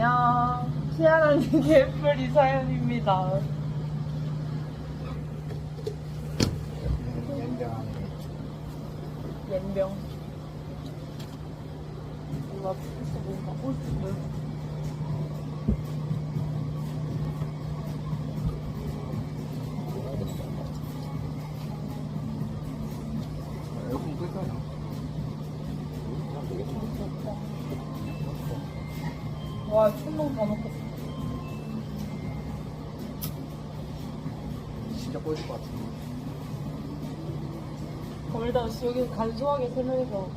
안녕. 희한한 개뿔 이 사연입니다. 옌병. 뭔가 있어 보인다. 어, 와, 충동 다 넣고. 진짜 꼬일 것 같은데. 그럼 일단 여기 간소하게 설명해서.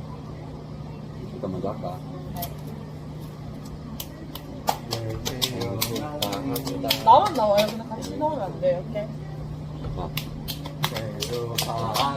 일단 먼저 할까? 나만 나와요. 그냥 같이 나오면 안 돼요. 이렇게. 아,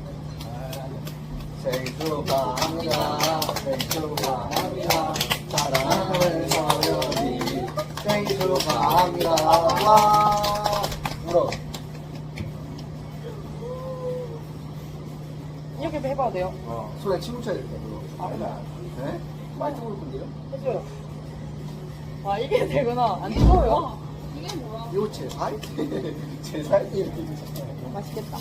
생일 축하합니다. 생일 축하합니다. 사랑하는 서연이 생일 축하합니다. 와. 울어. 이렇게 해봐도 돼요? 어. 손에 침 묻혀야 될 거야. 아, 네? 많이 뜨거울 건데요? 해줘요. 아 이게 되구나. 안 뜨거워요? 이게 뭐야? 이거 제 살? 제 살이 이렇게 맛있겠다.